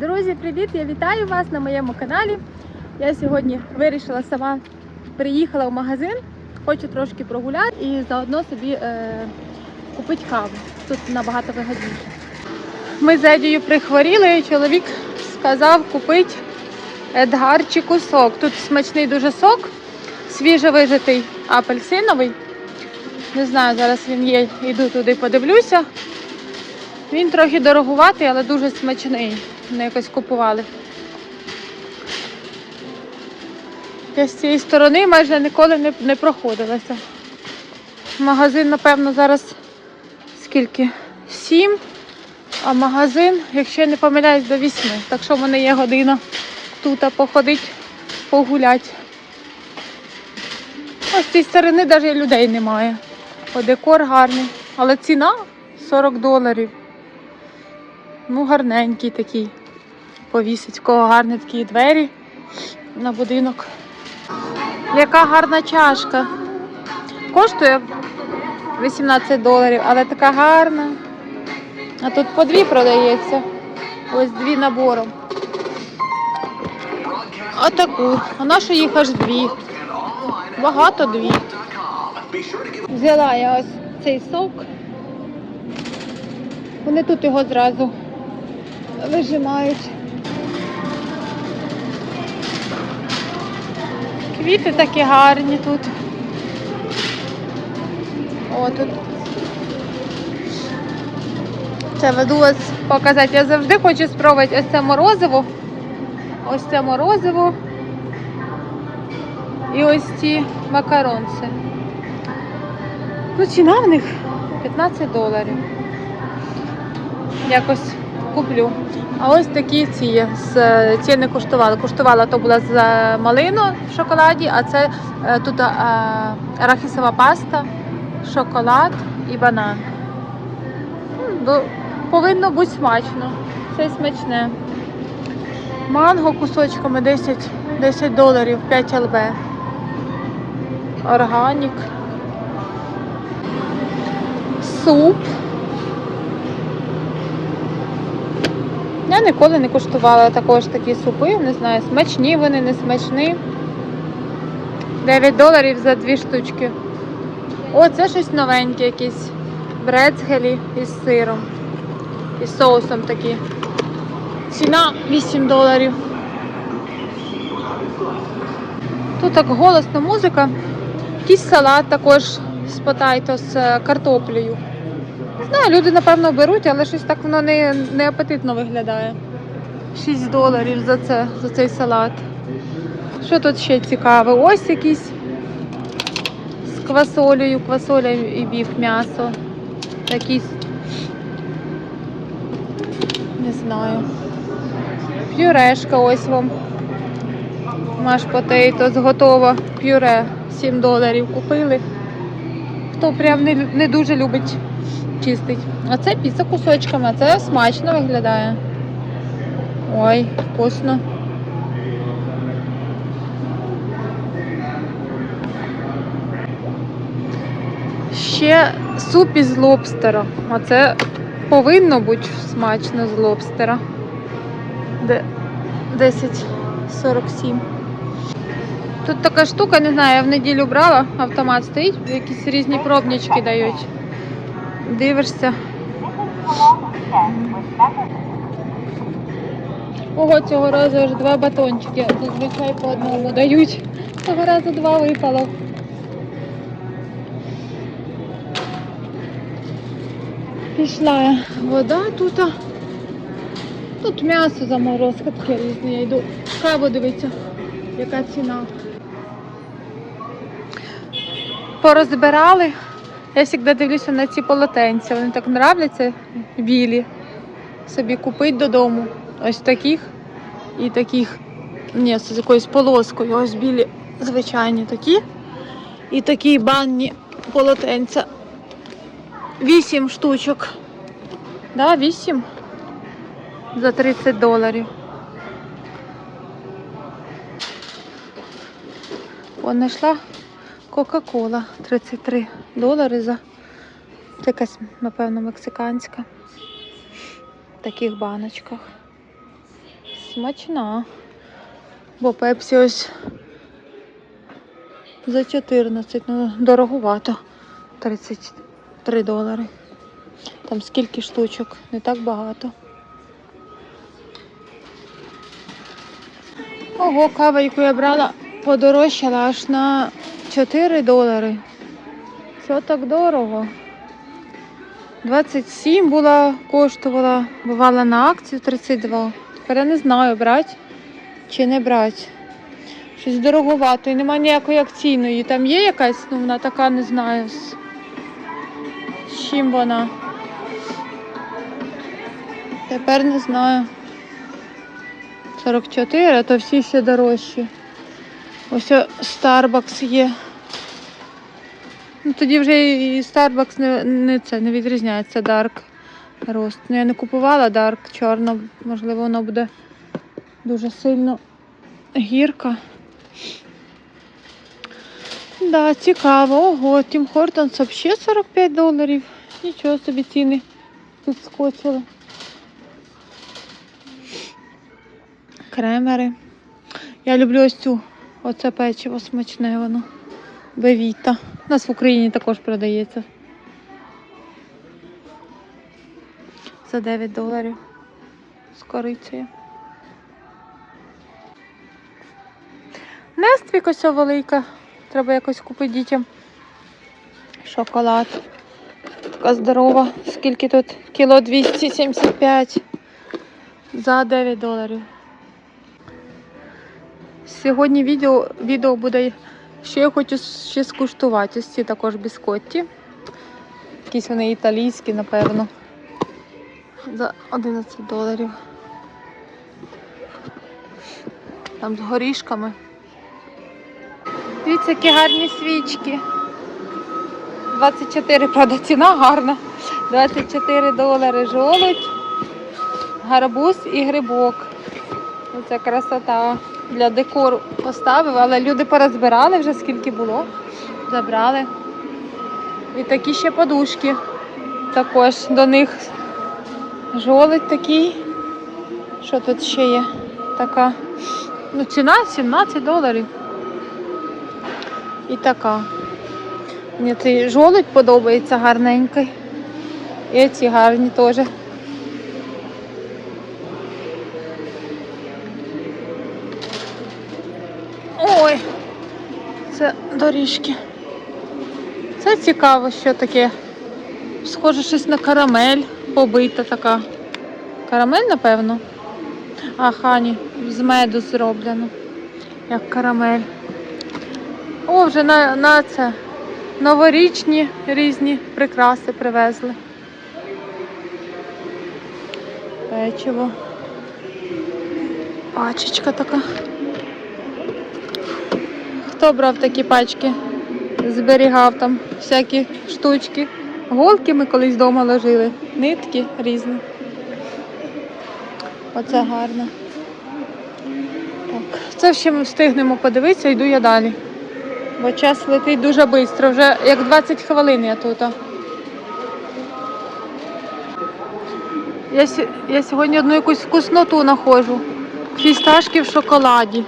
Друзі, привіт! Я вітаю вас на моєму каналі. Я сьогодні вирішила сама приїхала в магазин, хочу трошки прогуляти і заодно собі е, купити каву. Тут набагато вигідніше. Ми з Едією прихворіли, і чоловік сказав купити Едгарчику сок. Тут смачний дуже сок, свіжовижитий апельсиновий. Не знаю, зараз він є, йду туди, подивлюся. Він трохи дорогуватий, але дуже смачний. Ми якось купували. Я з цієї сторони майже ніколи не, не проходилася. Магазин, напевно, зараз скільки? Сім, а магазин, якщо я не помиляюсь, до вісьми. Так що в мене є година тут походити, погуляти. Ось з цієї сторони навіть людей немає. О, декор гарний. Але ціна 40 доларів. Ну, гарненький такий. Повісить, в кого гарні такі двері на будинок. Яка гарна чашка. Коштує 18 доларів, але така гарна. А тут по дві продається. Ось дві набором. А на що їх аж дві? Багато дві. Взяла я ось цей сок. Вони тут його зразу вижимають. Квіти такі гарні тут. О, тут. Це веду вас показати. Я завжди хочу спробувати ось це морозиво. Ось це морозиво. І ось ці макаронці. Ну, ціна в них 15 доларів. Якось куплю. А ось такі ці з е, ці не куштувала. Куштувала то була з е, малину в шоколаді, а це е, тут е, арахісова паста, шоколад і банан. Повинно бути смачно. Все смачне. Манго кусочками 10, 10 доларів, 5 ЛБ. Органік. Суп. Я ніколи не куштувала також такі супи, не знаю, смачні вони, не смачні. 9 доларів за дві штучки. О, це щось новеньке якісь. Брецгелі із сиром. Із соусом такі. Ціна 8 доларів. Тут так голосна музика. Якийсь салат також з потайто з е, картоплею. Не знаю, люди, напевно, беруть, але щось так воно не, не апетитно виглядає. 6 доларів за це, за цей салат. Що тут ще цікаве? Ось якийсь з квасолею, квасоля і біф м'ясо. Якийсь. Не знаю. Пюрешка ось вам. Маш потейто готова. Пюре 7 доларів купили. Хто прям не, не дуже любить чистить. А це піца кусочками, а це смачно виглядає. Ой, вкусно. Ще суп із лобстера. А це повинно бути смачно з лобстера. Де 10,47. Тут така штука, не знаю, я в неділю брала, автомат стоїть, якісь різні пробнички дають. Дивишся. Ого, цього разу аж два батончики. Зазвичай по одному дають. Цього разу два випало. Пішла вода тут. Тут м'ясо заморозка таке різне. Я йду каву дивитися, яка ціна. Порозбирали. Я завжди дивлюся на ці полотенця. Вони так нравляться білі. Собі купити додому. Ось таких і таких. Ні, з якоюсь полоскою. Ось білі звичайні такі. І такі банні полотенця. Вісім штучок. Да, вісім за 30 доларів. О, знайшла Кока-Кола 33 долари за це якась, напевно, мексиканська. В таких баночках. смачна. Бо пепсі ось за 14, ну дороговато. 33 долари. Там скільки штучок, не так багато. Ого, кава, яку я брала, подорожчала аж на 4 долари. Що так дорого? 27 була, коштувала, бувала на акцію 32. Тепер я не знаю, брати чи не брати. Щось дороговато і немає ніякої акційної. Там є якась, ну вона така, не знаю. З, чим вона. Тепер не знаю. 44, а то всі ще дорожчі. Ось Starbucks є. Ну, тоді вже і Starbucks не, не, це, не відрізняється Dark Roast. Ну, я не купувала Dark чорно, можливо, воно буде дуже сильно гірка. Да, цікаво. Ого, Тім Хортонс взагалі 45 доларів. Нічого собі ціни підскочили. Кремери. Я люблю ось цю. Оце печиво смачне воно. Бевіта. У нас в Україні також продається. За 9 доларів. З корицею. Нествік ось велика. Треба якось купити дітям. Шоколад. Така здорова. Скільки тут? Кіло 275 за 9 доларів. Сьогодні відео, відео буде, що я хочу ще скуштувати. Ось ці також біскотті. Якісь вони італійські, напевно. За 11 доларів. Там з горішками. Дивіться, які гарні свічки. 24, правда, ціна гарна. 24 долари жолудь, гарбуз і грибок. Оце красота. Для декору поставив, але люди порозбирали вже скільки було. Забрали. І такі ще подушки. Також до них жолудь такий. Що тут ще є? Така. Ну, ціна 17 доларів. І така. Мені цей жолудь подобається гарненький. І ці гарні теж. Ой, це доріжки. Це цікаво, що таке. Схоже щось на карамель побита така. Карамель, напевно. А, хані, з меду зроблено. Як карамель. О, вже на, на це. Новорічні різні прикраси привезли. Печиво. Пачечка така. Хто брав такі пачки? Зберігав там всякі штучки. Голки ми колись вдома ложили, нитки різні. Оце гарно. Так, це ще ми встигнемо подивитися, йду я далі. Бо час летить дуже швидко, вже як 20 хвилин я тут. Я, я сьогодні одну якусь вкусноту знаходжу. Фісташки в шоколаді.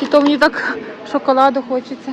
Чи то мені так шоколаду хочеться.